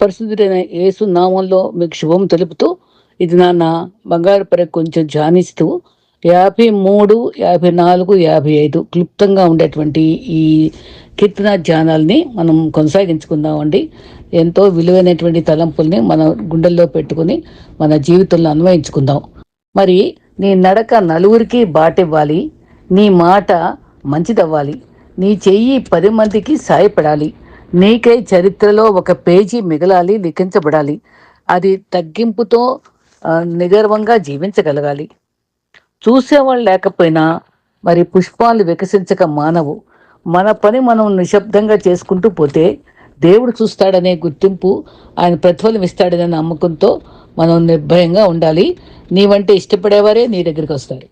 పరిశుద్ధుడైన యేసు నామంలో మీకు శుభం తెలుపుతూ ఇది నాన్న బంగారు పరి కొంచెం ధ్యానిస్తూ యాభై మూడు యాభై నాలుగు యాభై ఐదు క్లుప్తంగా ఉండేటువంటి ఈ కీర్తన ధ్యానాల్ని మనం కొనసాగించుకుందామండి. ఎంతో విలువైనటువంటి తలంపుల్ని మన గుండెల్లో పెట్టుకుని మన జీవితంలో అన్వయించుకుందాం. మరి నీ నడక నలుగురికి బాటివ్వాలి నీ మాట మంచిదవ్వాలి నీ చెయ్యి పది మందికి సాయపడాలి నీకై చరిత్రలో ఒక పేజీ మిగలాలి లిఖించబడాలి. అది తగ్గింపుతో నిగర్వంగా జీవించగలగాలి. చూసేవాళ్ళు లేకపోయినా మరి పుష్పాలు వికసించక మానవు. మన పని మనం నిశ్శబ్దంగా చేసుకుంటూ పోతే దేవుడు చూస్తాడనే గుర్తింపు ఆయన ప్రతిఫలం ఇస్తాడనే నమ్మకంతో మనం నిర్భయంగా ఉండాలి. నీవంటే ఇష్టపడేవారే నీ దగ్గరికి వస్తారు.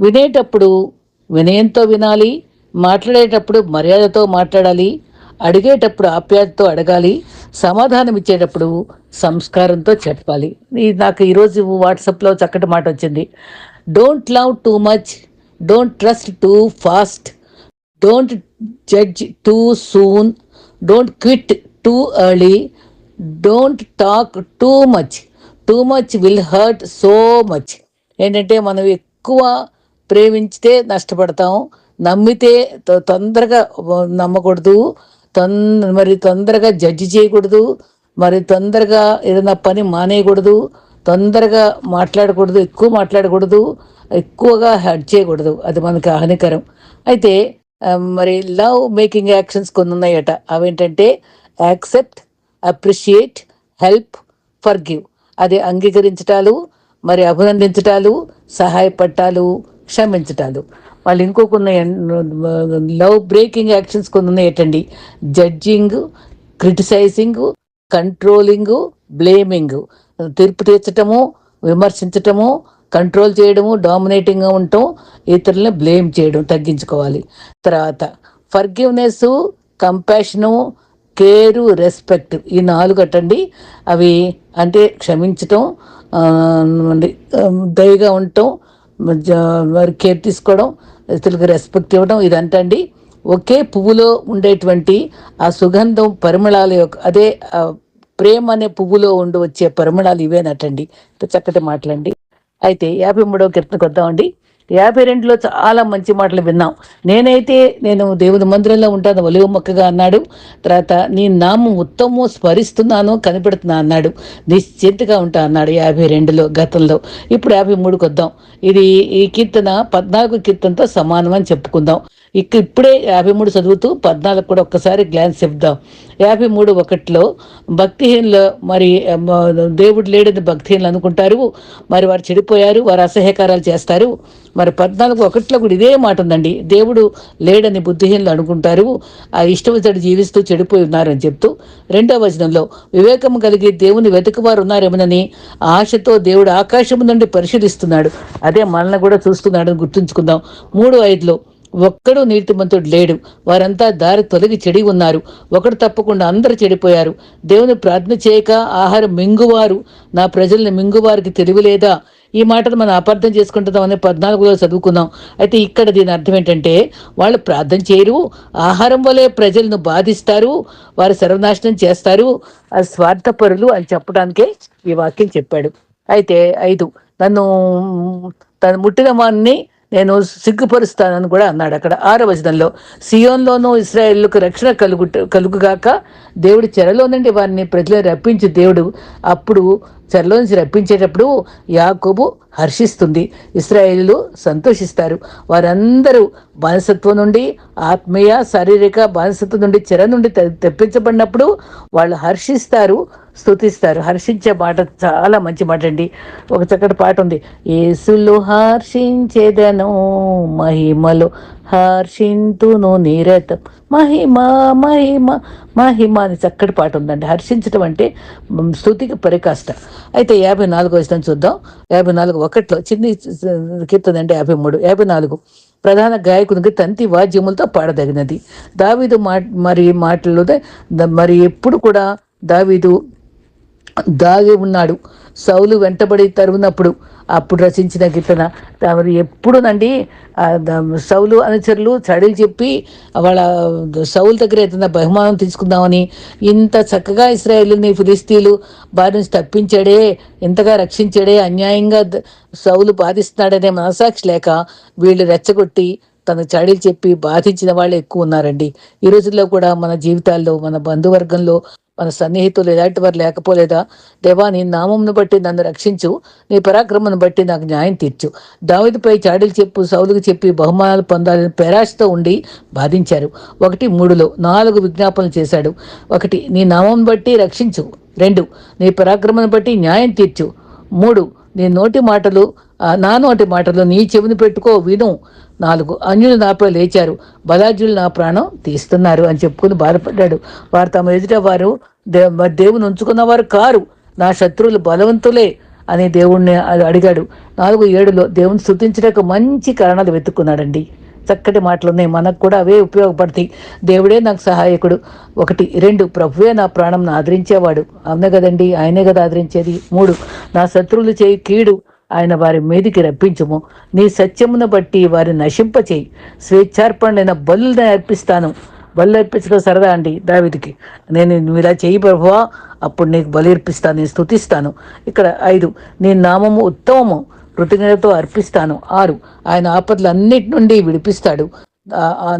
వినేటప్పుడు వినయంతో వినాలి మాట్లాడేటప్పుడు మర్యాదతో మాట్లాడాలి అడిగేటప్పుడు ఆప్యాయతతో అడగాలి సమాధానం ఇచ్చేటప్పుడు సంస్కారంతో చెప్పాలి. నాకు ఈరోజు వాట్సాప్లో చక్కటి మాట వచ్చింది. Don't love too much don't trust too fast don't judge too soon don't quit too early don't talk too much too much will hurt so much ఏంటంటే మనం ఎక్కువ ప్రేమించితే నష్టపడతాం నమ్మితే తొ- తొందరగా నమ్మకూడదు తొంద మరి తొందరగా జడ్జి చేయకూడదు. మరి తొందరగా ఏదైనా పని మానేయకూడదు. తొందరగా మాట్లాడకూడదు. ఎక్కువ మాట్లాడకూడదు. ఎక్కువగా హర్ట్ చేయకూడదు. అది మనకి హానికరం. అయితే మరి లవ్ మేకింగ్ యాక్షన్స్ కొన్ని ఉన్నాయట. అవేంటంటే accept appreciate help for give అది అంగీకరించటాలు మరి అభినందించటాలు సహాయపడటాలు క్షమించటాలు. వాళ్ళు ఇంకొక లవ్ బ్రేకింగ్ యాక్షన్స్ కొన్ని ఉన్నాయటండి జడ్జింగ్ క్రిటిసైజింగ్ కంట్రోలింగ్ బ్లేమింగ్. తీర్పు తీర్చటము విమర్శించటము కంట్రోల్ చేయడము డామినేటింగ్గా ఉండటం ఇతరులని బ్లేమ్ చేయడం తగ్గించుకోవాలి. తర్వాత ఫర్గివ్నెస్ కంపాషను కేరు రెస్పెక్ట్ ఈ నాలుగు అటండి. అవి అంటే క్షమించటం దయగా ఉండటం జ- మరి కేర్ తీసుకోవడం ఇతరులకు రెస్పెక్ట్ ఇవ్వడం ఇదంతా అండి ఒకే పువ్వులో ఉండేటువంటి ఆ సుగంధం పరిమళాల యొక్క అదే ప్రేమ అనే పువ్వులో ఉండి వచ్చే పరిమళాలు ఇవేనటండి. చక్కటి మాటలండి. అయితే యాభై మూడవ కీర్తనకు వద్దామండి. యాభై రెండులో చాలా మంచి మాటలు విన్నాం. నేనైతే నేను దేవుని మందిరంలో ఉంటాను ఒలివ మొక్కగా అన్నాడు. తర్వాత నీ నామం ఉత్తమం స్మరిస్తున్నాను కనిపెడుతున్నా అన్నాడు. నిశ్చింతగా ఉంటా అన్నాడు యాభై రెండులో గతంలో. ఇప్పుడు యాభై మూడుకి వద్దాం ఇది ఈ కీర్తన పద్నాలుగు కీర్తనతో సమానం అని చెప్పుకుందాం. ఇక ఇప్పుడే యాభై మూడు చదువుతూ పద్నాలుగు కూడా ఒక్కసారి గ్లాన్స్ ఇద్దాం యాభై మూడు ఒకటిలో భక్తిహీనులు మరి దేవుడు లేడని భక్తిహీనులు అనుకుంటారు. మరి వారు చెడిపోయారు వారు అసహ్యకారాలు చేస్తారు. మరి పద్నాలుగు ఒకటిలో కూడా ఇదే మాట ఉందండి. దేవుడు లేడని బుద్ధిహీనులు అనుకుంటారు. ఆ ఇష్టవచడి జీవిస్తూ చెడిపోయి ఉన్నారని చెప్తూ రెండవ వచనంలో వివేకం కలిగి దేవుని వెతుకువారు ఉన్నారేమోనని ఆశతో దేవుడు ఆకాశం నుండి పరిశీలిస్తున్నాడు. అదే మనల్ని కూడా చూస్తున్నాడని గుర్తుంచుకుందాం. మూడు ఐదులో ఒక్కడు నీతిమంతుడు లేడు. వారంతా దారి తొలగి చెడి ఉన్నారు. ఒకడు తప్పకుండా అందరూ చెడిపోయారు. దేవుని ప్రార్థన చేయక ఆహారం మింగువారు. నా ప్రజల్ని మింగువారికి తెలివి లేదా ఈ మాటను మనం అపార్థం చేసుకుంటున్నామని పద్నాలుగులో చదువుకున్నాం. అయితే ఇక్కడ దీని అర్థం ఏంటంటే వాళ్ళు ప్రార్థన చేయరు. ఆహారం వలె ప్రజలను బాధిస్తారు. వారు సర్వనాశనం చేస్తారు. అది స్వార్థపరులు అని చెప్పడానికే ఈ వాక్యం చెప్పాడు. అయితే ఐదు. నన్ను తను ముట్టిన వారిని నేను సిగ్గుపరుస్తానని కూడా అన్నాడు అక్కడ ఆరో వచనంలో. సియోన్లోనూ ఇస్రాయేళ్ళకు రక్షణ కలుగు కలుగుగాక దేవుడు చెరలో నుండి వారిని ప్రజలు రప్పించి దేవుడు అప్పుడు చెరలో నుంచి రప్పించేటప్పుడు యాకోబు హర్షిస్తుంది. ఇస్రాయేలు సంతోషిస్తారు. వారందరూ బానిసత్వం నుండి ఆత్మీయ శారీరక బానిసత్వం నుండి చెర నుండి తె- తెప్పించబడినప్పుడు వాళ్ళు హర్షిస్తారు. స్తుతిస్తారు. హర్షించే మాట చాలా మంచి మాట అండి. ఒక చక్కటి పాట ఉంది. ఏసులు హర్షించేదను మహిమలు హర్షింతును నిరతం. మహిమ మహిమ మహిమ అని చక్కటి పాట ఉందండి. హర్షించడం అంటే స్థుతికి స్తుతికి పరికాష్ట. అయితే యాభై నాలుగు వచ్చిన చూద్దాం. యాభై నాలుగు ఒకటిలో చిన్ని కీర్తన అంటే యాభై మూడు. యాభై నాలుగు. ప్రధాన గాయకునికి తంతి వాద్యములతో పాడదగినది. దావీదు మా మరి మాటలు మరి ఎప్పుడు కూడా దావీదు దాగి ఉన్నాడు. సౌలు వెంటబడి తరువునప్పుడు అప్పుడు రచించిన కీర్తన. తమరు ఎప్పుడునండి ఆ సౌలు అనుచరులు చడిలు చెప్పి వాళ్ళ సౌలు దగ్గర ఏదైనా బహుమానం తీసుకుందామని ఇంత చక్కగా ఇస్రాయేల్ని ఫిలిస్తీన్లు వారి నుంచి తప్పించాడే ఇంతగా రక్షించాడే అన్యాయంగా సౌలు బాధిస్తున్నాడనే మనసాక్షి లేక వీళ్ళు రెచ్చగొట్టి తన చాడీలు చెప్పి బాధించిన వాళ్ళు ఎక్కువ ఉన్నారండి. ఈ రోజుల్లో కూడా మన జీవితాల్లో మన బంధువర్గంలో మన సన్నిహితులు ఎలాంటి వారు లేకపోలేదా? దేవా నీ నామంను బట్టి నన్ను రక్షించు. నీ పరాక్రమను బట్టి నాకు న్యాయం తీర్చు. దావిదిపై చాడీలు చెప్పు సౌలుకు చెప్పి బహుమానాలు పొందాలని పేరాశతో ఉండి బాధించారు. ఒకటి మూడులో నాలుగు విజ్ఞాపనలు చేశాడు. ఒకటి నీ నామం బట్టి రక్షించు. రెండు నీ పరాక్రమను బట్టి న్యాయం తీర్చు. మూడు నీ నోటి మాటలు నాను నా మాటలు నీ చెవిని పెట్టుకో విను. నాలుగు అన్యులు నాపై లేచారు. బలాజులు నా ప్రాణం తీస్తున్నారు అని చెప్పుకుని బాధపడ్డాడు. వారు తమ ఎదుట వారు దే దేవుని ఉంచుకున్నవారు కారు. నా శత్రువులు బలవంతులే అని దేవుణ్ణి అడిగాడు. నాలుగు ఏడులో దేవుని స్థుతించడానికి మంచి కారణాలు వెతుక్కున్నాడండి. చక్కటి మాటలు ఉన్నాయి మనకు కూడా అవే ఉపయోగపడతాయి. దేవుడే నాకు సహాయకుడు. ఒకటి రెండు ప్రభువే నా ప్రాణం ఆదరించేవాడు. అవునే కదండి. ఆయనే కదా ఆదరించేది. మూడు నా శత్రువులు చేయి కీడు. ఆయన వారి మీదికి రప్పించము. నీ సత్యమును బట్టి వారిని నశింపచేయి. స్వేచ్ఛార్పణైన బలుని అర్పిస్తాను. బలు అర్పించడం సరదా అండి దావిదికి. నేను నువ్వు ఇలా చేయి ప్రభువా అప్పుడు నీకు బలి అర్పిస్తాను నేను స్తుతిస్తాను. ఇక్కడ ఐదు నీ నామము ఉత్తమము కృతజ్ఞతతో అర్పిస్తాను. ఆరు ఆయన ఆపదలన్నిటి నుండి విడిపిస్తాడు.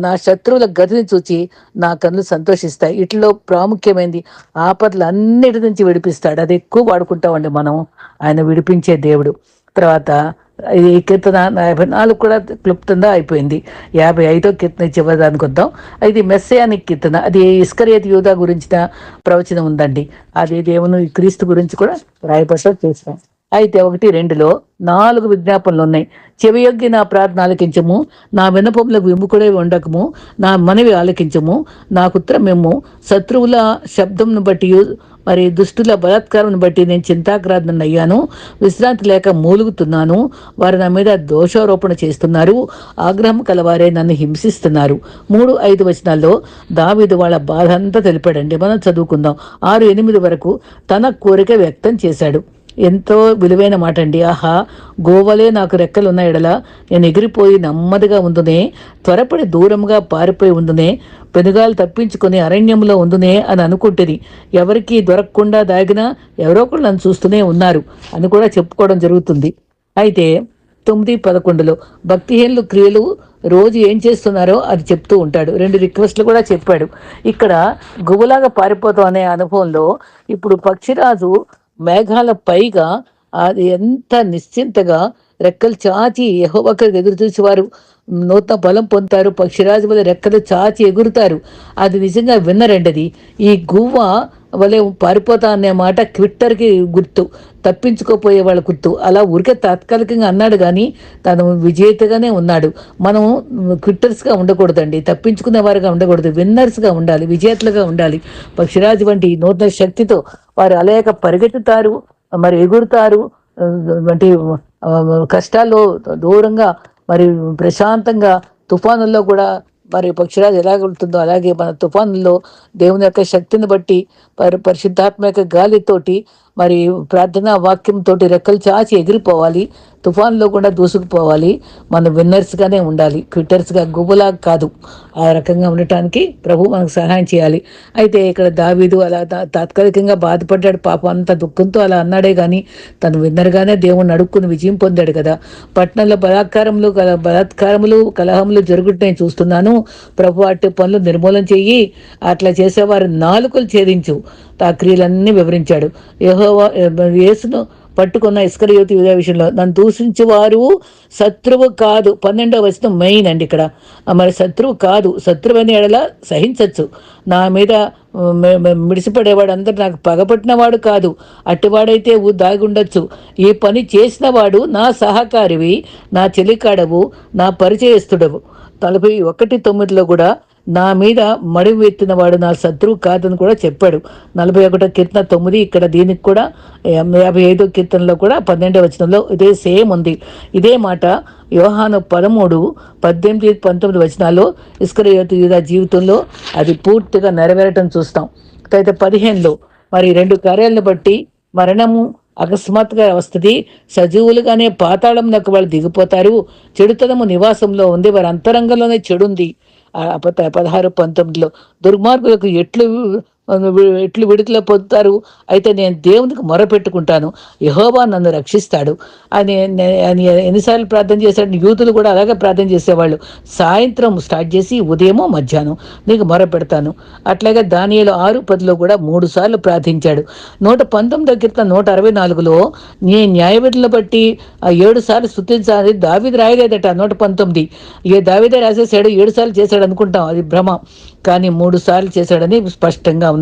నా శత్రువుల గతిని చూచి నా కన్నులు సంతోషిస్తాయి. ఇట్లో ప్రాముఖ్యమైనది ఆపదలన్నిటి నుంచి విడిపిస్తాడు. అది ఎక్కువ వాడుకుంటామండి మనం ఆయన విడిపించే దేవుడు. తర్వాత ఈ కీర్తన యాభై నాలుగు కూడా క్లుప్తంగా అయిపోయింది. యాభై ఐదో కీర్తన చివరిదానికి వద్దాం? ఇది మెస్సయానిక్ కీర్తన అది ఇస్కరియత్ యూదా గురించిన ప్రవచనం ఉందండి. అది దేవుని క్రీస్తు గురించి కూడా రాయపట్ల చూస్తాం అయితే ఒకటి రెండులో నాలుగు విజ్ఞాపనలు ఉన్నాయి. చెవియొగ్గి నా ప్రార్థన ఆలకించము నా వినపములకు విముకుడే ఉండకము నా మనవి ఆలకించము నాకు ఉత్తరమేమో శత్రువుల శబ్దంను బట్టి మరి దుష్టుల బలాత్కారం బట్టి నేను చింతాక్రాంతం అయ్యాను విశ్రాంతి లేక మూలుగుతున్నాను. వారు నా మీద దోషారోపణ చేస్తున్నారు. ఆగ్రహం కలవారే నన్ను హింసిస్తున్నారు. మూడు ఐదు వచనాల్లో దావిదు వాళ్ళ బాధ అంతా తెలిపాడండి. మనం చదువుకుందాం. ఆరు ఎనిమిది వరకు తన కోరిక వ్యక్తం చేశాడు. ఎంతో విలువైన మాట అండి ఆహా గోవలే నాకు రెక్కలున్న ఎడల నేను ఎగిరిపోయి నెమ్మదిగా ఉందునే త్వరపడి దూరంగా పారిపోయి ఉందునే పెనుగాలు తప్పించుకొని అరణ్యంలో ఉందునే అని అనుకుంటుంది ఎవరికి దొరకకుండా దాగినా ఎవరో ఒకళ్ళు నన్ను చూస్తూనే ఉన్నారు అని కూడా చెప్పుకోవడం జరుగుతుంది. అయితే తొమ్మిది పదకొండులో భక్తిహీనులు క్రియలు రోజు ఏం చేస్తున్నారో అది చెప్తూ ఉంటాడు. రెండు రిక్వెస్ట్లు కూడా చెప్పాడు. ఇక్కడ గుబులాగా పారిపోతాం అనే అనుభవంలో ఇప్పుడు పక్షిరాజు మేఘాల పైగా అది ఎంత నిశ్చింతగా రెక్కలు చాచి యహోవకరికి ఎదురు చూసి వారు నూతన బలం పొందుతారు పక్షిరాజు వల్ల రెక్కలు చాచి ఎగురుతారు. అది నిజంగా విన్నరండది ఈ గువ్వ వలే పారిపోతా అనే మాట క్విట్టర్కి గుర్తు. తప్పించుకోపోయే వాళ్ళ గుర్తు. అలా ఊరికే తాత్కాలికంగా అన్నాడు కానీ తను విజేతగానే ఉన్నాడు. మనం క్విట్టర్స్గా ఉండకూడదండి. తప్పించుకునే వారుగా ఉండకూడదు. విన్నర్స్గా ఉండాలి. విజేతలుగా ఉండాలి. పక్షిరాజు వంటి నూతన శక్తితో వారు అలేక పరిగెత్తుతారు మరి ఎగురుతారు వంటి కష్టాల్లో దూరంగా మరి ప్రశాంతంగా తుఫానుల్లో కూడా మరి పక్షిరాజు ఎలాగ ఉంటుందో అలాగే మన తుఫానులో దేవుని యొక్క శక్తిని బట్టి పరి పరిశుద్ధాత్మ యొక్క గాలితోటి మరి ప్రార్థనా వాక్యంతో రెక్కలు చాచి ఎగిరిపోవాలి తుఫాన్లో కూడా దూసుకుపోవాలి. మనం విన్నర్స్గానే ఉండాలి. క్విట్టర్స్గా గుబులా కాదు. ఆ రకంగా ఉండటానికి ప్రభు మనకు సహాయం చేయాలి. అయితే ఇక్కడ దావీదు అలా తాత్కాలికంగా బాధపడ్డాడు. పాపం అంత దుఃఖంతో అలా అన్నాడే కానీ తను విన్నర్గానే దేవుణ్ణి అడుక్కుని విజయం పొందాడు కదా. పట్టణంలో బలాత్కారములు కల బలాత్కారములు కలహములు జరుగుతున్నాయి చూస్తున్నాను. ప్రభు అట్టి పనులు నిర్మూలన చెయ్యి. అట్లా చేసేవారు నాలుకలు ఛేదించు. ఆ క్రియలన్నీ వివరించాడు. యహోవా యేసును పట్టుకున్న ఇస్కరయోతి యూదా విషయంలో నన్ను దూషించేవారు శత్రువు కాదు. పన్నెండవ వచనం మెయిన్ అండి ఇక్కడ. మరి శత్రువు కాదు. శత్రువు అని ఎడల సహించచ్చు. నా మీద మిడిసిపడేవాడు అందరు నాకు పగపట్టినవాడు కాదు. అట్టివాడైతే దాగుండొచ్చు ఈ పని చేసిన వాడు నా సహకారివి నా చెలికాడవు నా పరిచయస్తుడవు నలభై ఒకటి తొమ్మిదిలో కూడా నా మీద మడివి ఎత్తిన వాడు నా శత్రువు కాదని కూడా చెప్పాడు. నలభై ఒకటో కీర్తన తొమ్మిది ఇక్కడ దీనికి కూడా యాభై యాభై ఐదో కీర్తనలో కూడా పన్నెండవ వచనంలో ఇదే సేమ్ ఉంది. ఇదే మాట యోహాను పదమూడు పద్దెనిమిది పంతొమ్మిది వచనాల్లో ఇస్కరయోతు యూదా జీవితంలో అది పూర్తిగా నెరవేరటం చూస్తాం. అయితే పదిహేనులో మరి రెండు కార్యాలను బట్టి మరణము అకస్మాత్తుగా వస్తుంది. సజీవులుగానే పాతాళంలోకి వాళ్ళు దిగిపోతారు. చెడుతనము నివాసంలో ఉంది. వారి అంతరంగంలోనే చెడుంది. పదహారు పంతొమ్మిదిలో దుర్మార్గులకు ఎట్లు ఎట్లు విడుదల పొందుతారు? అయితే నేను దేవునికి మొరపెట్టుకుంటాను. యహోవా నన్ను రక్షిస్తాడు. అని అని ఎన్నిసార్లు ప్రార్థన చేశాడు. యూతులు కూడా అలాగే ప్రార్థన చేసేవాళ్ళు. సాయంత్రం స్టార్ట్ చేసి ఉదయమో మధ్యాహ్నం నీకు మొరపెడతాను. అట్లాగే దానియలు ఆరు పదిలో కూడా మూడు సార్లు ప్రార్థించాడు. నూట పంతొమ్మిదో దగ్గర నూట అరవై నాలుగులో నీ న్యాయవిధులను బట్టి ఆ ఏడు సార్లు స్థుతించాలి దావిది రాయలేదట నూట పంతొమ్మిది. ఏ దావిదే రాసేసాడు ఏడు సార్లు చేశాడు అనుకుంటాం అది భ్రమ. కానీ మూడు సార్లు చేశాడని స్పష్టంగా ఉంది.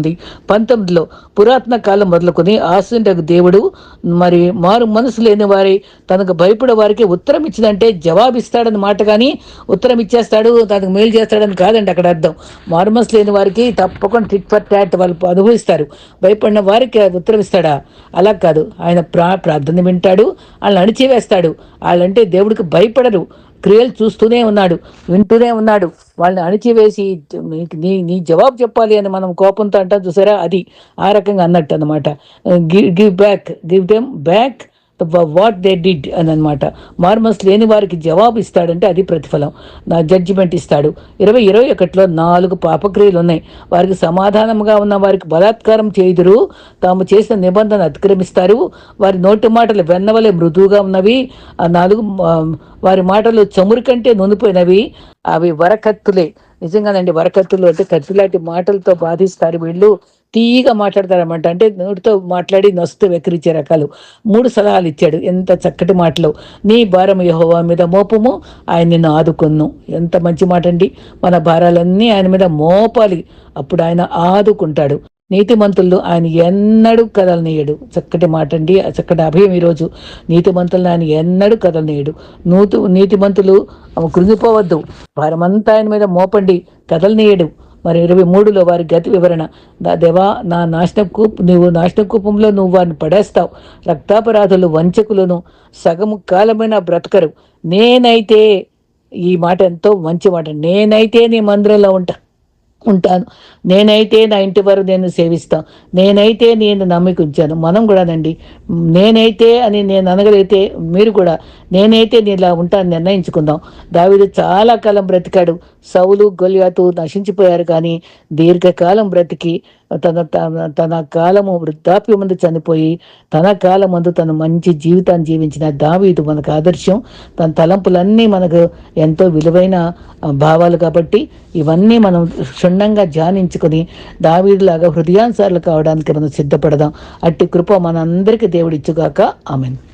పంతొమ్మిదిలో పురాతన కాలం మొదలుకొని ఆశ్రయుడకు దేవుడు మరి మారు మనసు లేని వారి తనకు భయపడే వారికి ఉత్తరం ఇచ్చిందంటే జవాబిస్తాడని మాట కానీ ఉత్తరం ఇచ్చేస్తాడు తనకు మేలు చేస్తాడని కాదండి అక్కడ అర్థం. మారు మనసు లేని వారికి తప్పకుండా టిట్ ఫర్ టాట్ వాళ్ళు అనుభవిస్తారు. భయపడిన వారికి ఉత్తరం ఇస్తాడా? అలా కాదు. ఆయన ప్రా ప్రార్థన వింటాడు వాళ్ళని అణిచివేస్తాడు. వాళ్ళంటే దేవుడికి భయపడరు. క్రియలు చూస్తూనే ఉన్నాడు వింటూనే ఉన్నాడు. వాళ్ళని అణిచివేసి నీ నీ జవాబు చెప్పాలి అని మనం కోపంతో అంటాం చూసారా? అది ఆ రకంగా అన్నట్టు అనమాట give give back give them back what they did అని అనమాట మార్మస్ లేని వారికి జవాబు ఇస్తాడంటే అది ప్రతిఫలం. నా జడ్జిమెంట్ ఇస్తాడు. ఇరవై ఇరవై ఒకటిలో నాలుగు పాపక్రియలు ఉన్నాయి. వారికి సమాధానంగా ఉన్న వారికి బలాత్కారం చేయుదురు. తాము చేసిన నిబంధన అతిక్రమిస్తారు. వారి నోటి మాటలు వెన్నవలే మృదువుగా ఉన్నవి. ఆ నాలుగు వారి మాటలు చమురు కంటే నునిపోయినవి అవి వరకత్తులే. నిజంగానండి వరకత్తులు అంటే కత్తిలాంటి మాటలతో బాధిస్తారు వీళ్ళు. తీగా మాట్లాడతారన్నమాట. అంటే నోటితో మాట్లాడి నొస్తు వెక్కిరించే రకాలు. మూడు సలహాలు ఇచ్చాడు. ఎంత చక్కటి మాటలు. నీ భారం యహోవా మీద మోపము ఆయన నిన్ను ఆదుకున్ను ఎంత మంచి మాట అండి మన భారాలన్నీ ఆయన మీద మోపాలి. అప్పుడు ఆయన ఆదుకుంటాడు. నీతిమంతుల్లో ఆయన ఎన్నడూ కదలనీయడు చక్కటి మాట అండి చక్కటి అభయం ఈరోజు. నీతిమంతులను ఆయన ఎన్నడూ కదలనీయడు నూతు నీతిమంతులు కృంగిపోవద్దు. భారమంతా ఆయన మీద మోపండి. కదలనీయడు మరి ఇరవై మూడులో వారి గతి వివరణ. నా దేవా నా నాశన కూప్ నువ్వు నాశన కూపంలో నువ్వు వారిని పడేస్తావు. రక్తాపరాధులు వంచకులను సగము కాలమైన బ్రతకరు. నేనైతే ఈ మాట ఎంతో మంచి మాట. నేనైతే నీ మందిరంలో ఉంటా. ఉంటాను. నేనైతే నా ఇంటి వారు నేను సేవిస్తాను. నేనైతే నేను నమ్మిక ఉంచాను. మనం కూడానండి నేనైతే అని నేను అనగలిగితే మీరు కూడా నేనైతే నేను ఇలా ఉంటాను నిర్ణయించుకుందాం. దావిడు చాలా కాలం బ్రతికాడు. సౌలు గొలియాతు నశించిపోయారు కానీ దీర్ఘకాలం బ్రతికి తన తన తన కాలము వృద్ధాప్యం ముందు చనిపోయి తన కాలం ముందు తన మంచి జీవితాన్ని జీవించిన దావీదు మనకు ఆదర్శం. తన తలంపులన్నీ మనకు ఎంతో విలువైన భావాలు కాబట్టి ఇవన్నీ మనం క్షుణ్ణంగా ధ్యానించుకొని దావీదులాగా హృదయానుసారులు కావడానికి మనం సిద్ధపడదాం. అట్టి కృప మనందరికీ దేవుడిచ్చుగాక ఆమెను.